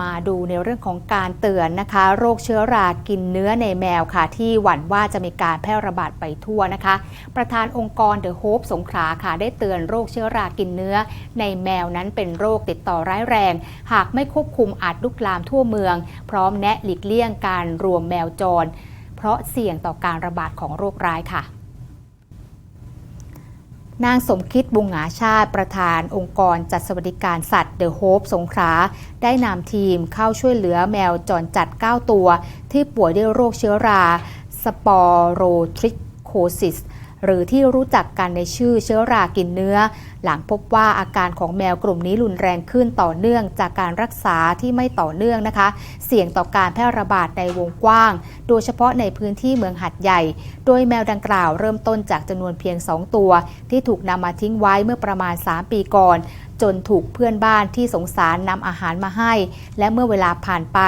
มาดูในเรื่องของการเตือนนะคะ โรคเชื้อรากินเนื้อในแมวค่ะ ที่หวั่นว่าจะมีการแพร่ระบาดไปทั่วนะคะ ประธานองค์กรเดอะโฮปสงขลาค่ะ ได้เตือนโรคเชื้อรากินเนื้อ ในแมวนั้นเป็นโรคติดต่อร้ายแรง หากไม่ควบคุมอาจลุกลามทั่วเมือง พร้อมแนะหลีกเลี่ยงการรวมแมวจร เพราะเสี่ยงต่อการระบาดของโรคร้ายค่ะ นางสมคิดบุงหาชาติประธานองค์กรจัดสวัสดิการสัตว์เดอะโฮปสงขลาได้นำทีมเข้าช่วยเหลือแมวจรจัด 9 ตัว ที่ป่วยด้วยโรคเชื้อรา สปอโรทริโคซิส หรือที่รู้จักกันในชื่อเชื้อรากินเนื้อ หลังพบว่าอาการของแมวกลุ่มนี้รุนแรงขึ้นต่อเนื่องจากการรักษาที่ไม่ต่อเนื่องนะคะ เสี่ยงต่อการแพร่ระบาดในวงกว้าง โดยเฉพาะในพื้นที่เมืองหัดใหญ่ โดยแมวดังกล่าวเริ่มต้นจากจำนวนเพียง 2 ตัว ที่ถูกนำมาทิ้งไว้เมื่อประมาณ 3 ปีก่อน จนถูกเพื่อนบ้านที่สงสารนำอาหารมาให้ และเมื่อเวลาผ่านไป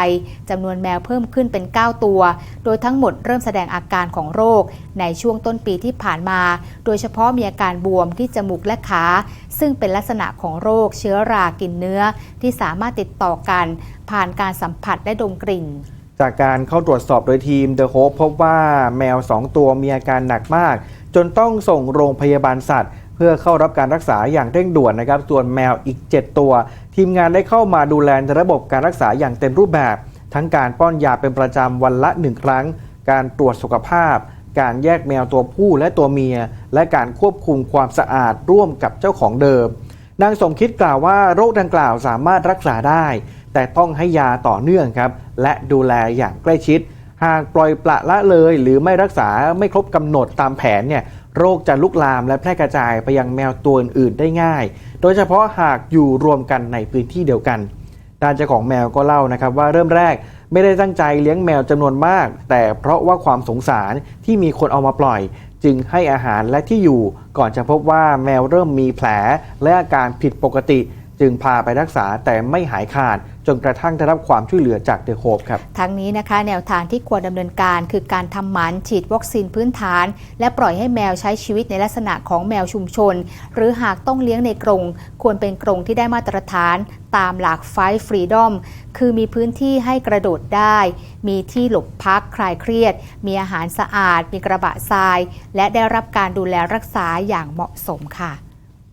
จำนวนแมวเพิ่มขึ้นเป็น 9 ตัว โดยทั้งหมดเริ่มแสดงอาการของโรค ในช่วงต้นปีที่ผ่านมา โดยเฉพาะมีอาการบวมที่จมูกและขา ซึ่งเป็นลักษณะของโรคเชื้อรากินเนื้อ ที่สามารถติดต่อกัน ผ่านการสัมผัสและดมกลิ่นจากการเข้าตรวจสอบโดยทีม The Hope พบว่าแมว 2 ตัวมีอาการหนักมาก จนต้องส่งโรงพยาบาลสัตว์ พื่อเข้ารับการรักษาอย่างเร่งด่วนนะครับ ส่วนแมวอีก 7 ตัว ทีมงานได้เข้ามาดูแลในระบบการรักษาอย่างเต็มรูปแบบ ทั้งการป้อนยาเป็นประจำวันละ 1 ครั้ง การตรวจสุขภาพ การแยกแมวตัวผู้และตัวเมีย และการควบคุมความสะอาดร่วมกับเจ้าของเดิม นางสมคิดกล่าวว่าโรคดังกล่าวสามารถรักษาได้ แต่ต้องให้ยาต่อเนื่องครับ และดูแลอย่างใกล้ชิด หากปล่อยปละละเลย หรือไม่รักษาไม่ครบกำหนดตามแผนเนี่ย โรคจะลุกลามและแพร่กระจายไปยังแมวตัวอื่น ๆ ได้ง่าย โดยเฉพาะหากอยู่รวมกันในพื้นที่เดียวกัน ด้านเจ้าของแมวก็เล่านะครับว่าเริ่มแรกไม่ได้ตั้งใจเลี้ยงแมวจำนวนมาก แต่เพราะว่าความสงสารที่มีคนเอามาปล่อย จึงให้อาหารและที่อยู่ ก่อนจะพบว่าแมวเริ่มมีแผลและอาการผิดปกติ จึงพาไปรักษาแต่ไม่หายขาด จนกระทั่งได้รับความช่วยเหลือจากเดอะโฮปครับ ทั้งนี้นะคะ แนวทางที่ควรดำเนินการ คือการทำหมันฉีดวัคซีนพื้นฐาน และปล่อยให้แมวใช้ชีวิตในลักษณะของแมวชุมชน หรือหากต้องเลี้ยงในกรง ควรเป็นกรงที่ได้มาตรฐานตามหลักไฟฟรีดอมคือมีพื้นที่ให้กระโดดได้ มีที่หลบพักคลายเครียด มีอาหารสะอาด มีกระบะทราย และได้รับการดูแลรักษาอย่างเหมาะสมค่ะ